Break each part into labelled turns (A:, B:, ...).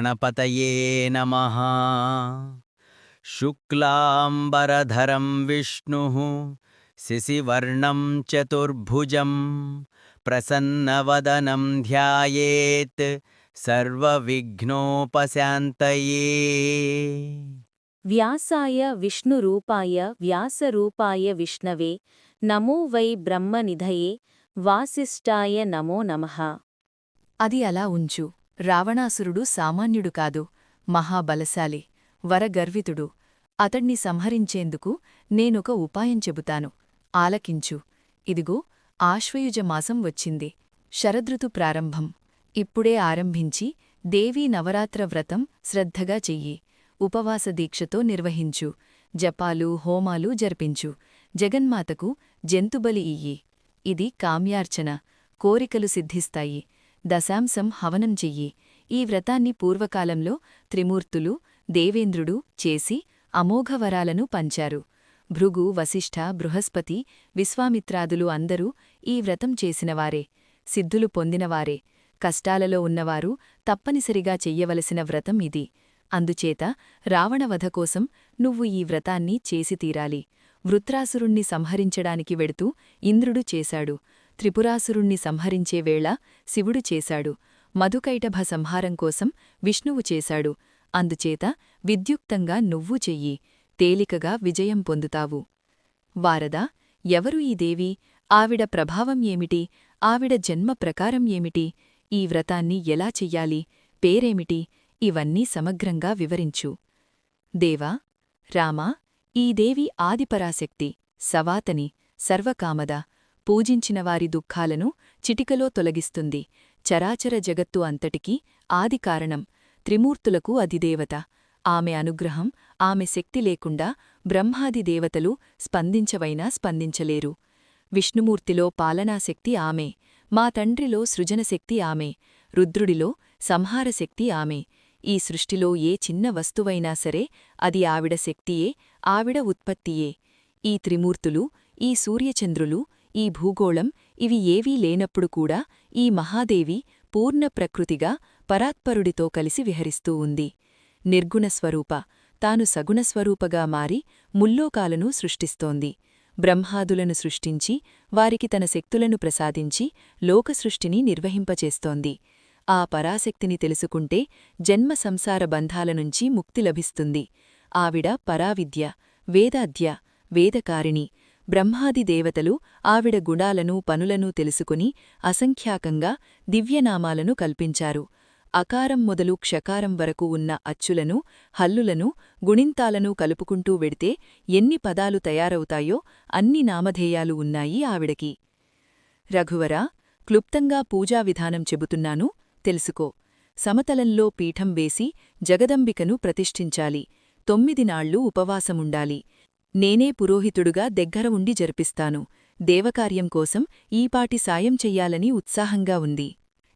A: गणपतये नमः शुक्लाम्बरधरं विष्णुः शिशिवर्णं चतुर्भुजं प्रसन्नवदनं ध्यायेत् सर्वविघ्नोपशान्तये
B: వ్యాసాయ విష్ణురూపాయ వ్యాసరూపాయ విష్ణవే నమో వై బ్రహ్మనిధయే వాసిష్ఠాయ నమో నమః
C: అది అలా ఉంచు రావణాసురుడు సామాన్యుడు కాదు మహాబలశాలి వరగర్వితుడు. అతణ్ణి సంహరించేందుకు నేనొక ఉపాయం చెబుతాను. ఆలకించు. ఇదిగో ఆశ్వయుజమాసం వచ్చింది. శరదృతు ప్రారంభం. ఇప్పుడే ఆరంభించి దేవీ నవరాత్ర వ్రతం శ్రద్ధగా చెయ్యి. ఉపవాస దీక్షతో నిర్వహించు. జపాలు హోమాలు జరిపించు. జగన్మాతకు జంతుబలి ఇయ్యి. ఇది కామ్యార్చన. కోరికలు సిద్ధిస్తాయి. దశాంశం హవనం చెయ్యి. ఈ వ్రతాన్ని పూర్వకాలంలో త్రిమూర్తులు దేవేంద్రుడు చేసి అమోఘవరాలను పంచారు. భృగు వశిష్ఠ బృహస్పతి విశ్వామిత్రాదులు అందరూ ఈ వ్రతం చేసినవారే సిద్ధులు పొందినవారే. కష్టాలలో ఉన్నవారు తప్పనిసరిగా చెయ్యవలసిన వ్రతం ఇది. అందుచేత రావణవధ కోసం నువ్వు ఈ వ్రతాన్ని చేసి తీరాలి. వృత్రాసురుణ్ణి సంహరించడానికి వెడుతూ ఇంద్రుడు చేశాడు. త్రిపురాసురుణ్ణి సంహరించే వేళ శివుడు చేశాడు. మధుకైటభ సంహారం కోసం విష్ణువు చేశాడు. అందుచేత విద్యుక్తంగా నువ్వు చెయ్యి. తేలికగా విజయం పొందుతావు. వారదా ఎవరు ఈ దేవి? ఆవిడ ప్రభావం ఏమిటి? ఆవిడ జన్మ ప్రకారం ఏమిటి? ఈ వ్రతాన్ని ఎలా చెయ్యాలి? పేరేమిటి? ఇవన్నీ సమగ్రంగా వివరించు. దేవా రామా ఈ దేవి ఆదిపరాశక్తి సవాతని సర్వకామద పూజించిన వారి దుఃఖాలను చిటికలో తొలగిస్తుంది. చరాచర జగత్తు అంతటికీ ఆదికారణం త్రిమూర్తులకు అధిదేవత. ఆమె అనుగ్రహం ఆమె శక్తి లేకుండా బ్రహ్మాది దేవతలు స్పందించవైనా స్పందించలేరు. విష్ణుమూర్తిలో పాలనాశక్తి ఆమె. మా తండ్రిలో సృజనశక్తి ఆమె. రుద్రుడిలో సంహారశక్తి ఆమె. ఈ సృష్టిలో ఏ చిన్న వస్తువైనా సరే అది ఆవిడ శక్తియే ఆవిడ ఉత్పత్తియే. ఈ త్రిమూర్తులు ఈ సూర్యచంద్రులు ఈ భూగోళం ఇవి ఏవీ లేనప్పుడు కూడా ఈ మహాదేవి పూర్ణ ప్రకృతిగా పరాత్పరుడితో కలిసి విహరిస్తూ ఉంది. నిర్గుణస్వరూప తాను సగుణస్వరూపగా మారి ముల్లోకాలను సృష్టిస్తోంది. బ్రహ్మాదులను సృష్టించి వారికి తన శక్తులను ప్రసాదించి లోకసృష్టిని నిర్వహింపచేస్తోంది. ఆ పరాశక్తిని తెలుసుకుంటే జన్మ సంసార బంధాల నుంచి ముక్తి లభిస్తుంది. ఆవిడ పరావిద్య వేదాద్య వేదకారిణి బ్రహ్మాది దేవతలు ఆవిడ గుణాలను పనులను తెలుసుకుని అసంఖ్యాకంగా దివ్యనామాలను కల్పించారు. అకారం మొదలు క్షకారం వరకు ఉన్న అచ్చులను హల్లులను గుణింతాలను కలుపుకుంటూ వెడితే ఎన్ని పదాలు తయారవుతాయో అన్ని నామధేయాలు ఉన్నాయి ఆవిడకి. రఘువరా క్లుప్తంగా పూజా విధానం చెబుతున్నాను తెలుసుకో. సమతలంలో పీఠం వేసి జగదంబికను ప్రతిష్ఠించాలి. తొమ్మిది నాళ్ళు ఉపవాసముండాలి. నేనే పురోహితుడుగా దగ్గర ఉండి జరిపిస్తాను. దేవకార్యం కోసం ఈపాటి సాయం చెయ్యాలని ఉత్సాహంగా ఉంది.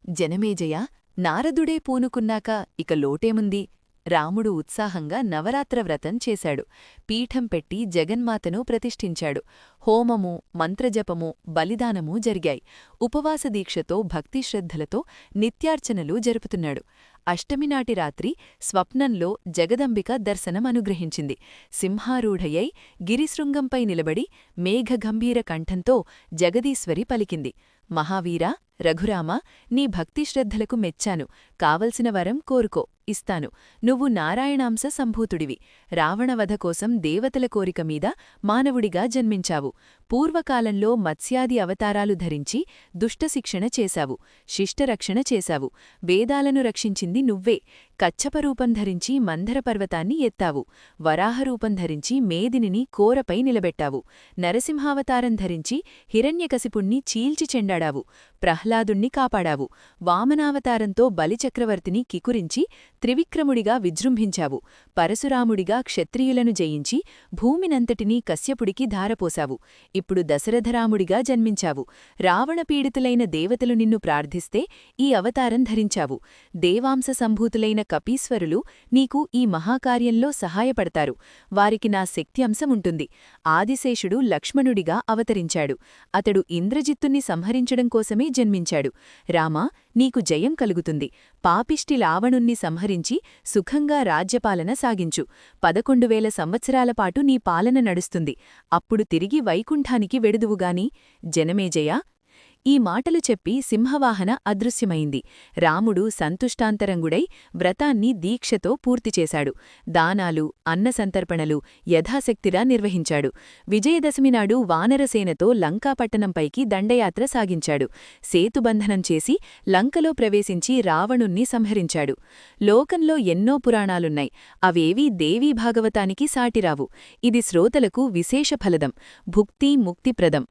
C: జనమేజయ నారదుడే పూనుకున్నాక ఇక లోటేముంది? రాముడు ఉత్సాహంగా నవరాత్ర వ్రతం చేశాడు. పీఠం పెట్టి జగన్మాతను ప్రతిష్ఠించాడు. హోమము మంత్రజపము బలిదానము జరిగాయి. ఉపవాస దీక్షతో భక్తిశ్రద్ధలతో నిత్యార్చనలు జరుపుతున్నాడు. అష్టమినాటి రాత్రి స్వప్నంలో జగదంబిక దర్శనం అనుగ్రహించింది. సింహారూఢయై గిరిశృంగంపై నిలబడి మేఘగంభీర కంఠంతో జగదీశ్వరి పలికింది. మహావీరా రఘురామ నీ భక్తిశ్రద్ధలకు మెచ్చాను. కావలసిన వరం కోరుకో ఇస్తాను. నువ్వు నారాయణాంశ సంభూతుడివి. రావణవధ కోసం దేవతల కోరిక మీద మానవుడిగా జన్మించావు. పూర్వకాలంలో మత్స్యాది అవతారాలు ధరించి దుష్టశిక్షణ చేశావు. శిష్టరక్షణ చేశావు. వేదాలను రక్షించింది నువ్వే. కచ్చపరూపం ధరించి మంధర పర్వతాన్ని ఎత్తావు. వరాహరూపం ధరించి మేదినిని కోరపై నిలబెట్టావు. నరసింహావతారం ధరించి హిరణ్యకశిపుణ్ణి చీల్చి చెండాడావు. ప్రహ్లాదుణ్ణి కాపాడావు. వామనావతారంతో బలిచక్రవర్తిని కికురించి త్రివిక్రముడిగా విజృంభించావు. పరశురాముడిగా క్షత్రియులను జయించి భూమినంతటినీ కశ్యపుడికి ధారపోశావు. ఇప్పుడు దశరథరాముడిగా జన్మించావు. రావణపీడితులైన దేవతలు నిన్ను ప్రార్థిస్తే ఈ అవతారం ధరించావు. దేవాంశ సంభూతులైన కపీశ్వరులు నీకు ఈ మహాకార్యంలో సహాయపడతారు. వారికి నా శక్తి అంశముంటుంది ఆదిశేషుడు లక్ష్మణుడిగా అవతరించాడు. అతడు ఇంద్రజిత్తుని సంహరించడం కోసమే జన్మించాడు. రామా నీకు జయం కలుగుతుంది. పాపిష్టి లావణుణ్ణి సంహరించి సంహరించి సుఖంగా రాజ్యపాలన సాగించు. పదకొండు వేల సంవత్సరాల పాటు నీ పాలన నడుస్తుంది. అప్పుడు తిరిగి వైకుంఠానికి వెడుదువుగాని జనమేజయ ఈ మాటలు చెప్పి సింహవాహన అదృశ్యమైంది. రాముడు సంతుష్టాంతరంగుడై వ్రతాన్ని దీక్షతో పూర్తిచేశాడు దానాలు అన్నసంతర్పణలు యథాశక్తిరా నిర్వహించాడు. విజయదశమి నాడు వానరసేనతో లంకాపట్టణంపైకి దండయాత్ర సాగించాడు. సేతుబంధనం చేసి లంకలో ప్రవేశించి రావణుణ్ణి సంహరించాడు. లోకంలో ఎన్నో పురాణాలున్నాయి. అవేవీ దేవీ భాగవతానికి సాటిరావు. ఇది శ్రోతలకు విశేష ఫలదం. భుక్తి ముక్తిప్రదం.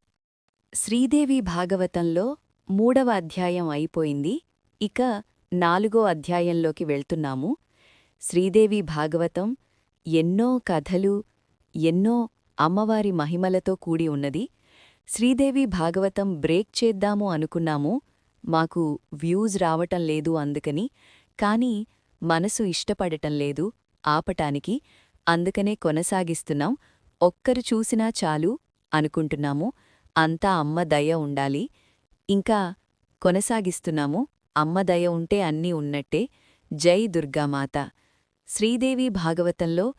C: శ్రీదేవి భాగవతంలో మూడవ అధ్యాయం అయిపోయింది. ఇక నాలుగో అధ్యాయంలోకి వెళ్తున్నాము. శ్రీదేవి భాగవతం ఎన్నో కథలు ఎన్నో అమ్మవారి మహిమలతో కూడి ఉన్నది. శ్రీదేవి భాగవతం బ్రేక్ చేద్దాము అనుకున్నాము. మాకు వ్యూజ్ రావటం లేదు అందుకని కాని మనసు ఇష్టపడటం లేదు ఆపటానికి. అందుకనే కొనసాగిస్తున్నాం. ఒక్కరు చూసినా చాలు అనుకుంటున్నాము. అంతా అమ్మ దయ ఉండాలి. ఇంకా కొనసాగిస్తున్నాము. అమ్మ దయ ఉంటే అన్నీ ఉన్నట్టే. జై దుర్గామాత. శ్రీదేవి భాగవతంలో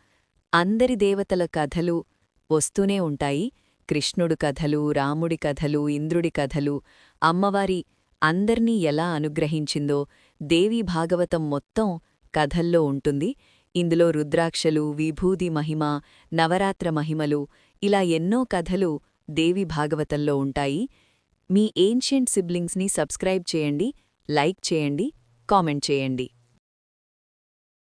C: అందరి దేవతల కథలు వస్తూనే ఉంటాయి. కృష్ణుడు కథలు రాముడి కథలు ఇంద్రుడి కథలు అమ్మవారి అందర్నీ ఎలా అనుగ్రహించిందో దేవీ భాగవతం మొత్తం కథల్లో ఉంటుంది. ఇందులో రుద్రాక్షలు విభూది మహిమ నవరాత్ర మహిమలు ఇలా ఎన్నో కథలు దేవి భాగవతంలో ఉంటాయి. మీ ఏన్షియంట్ సిబ్లింగ్స్ని సబ్స్క్రైబ్ చేయండి లైక్ చేయండి కామెంట్ చేయండి.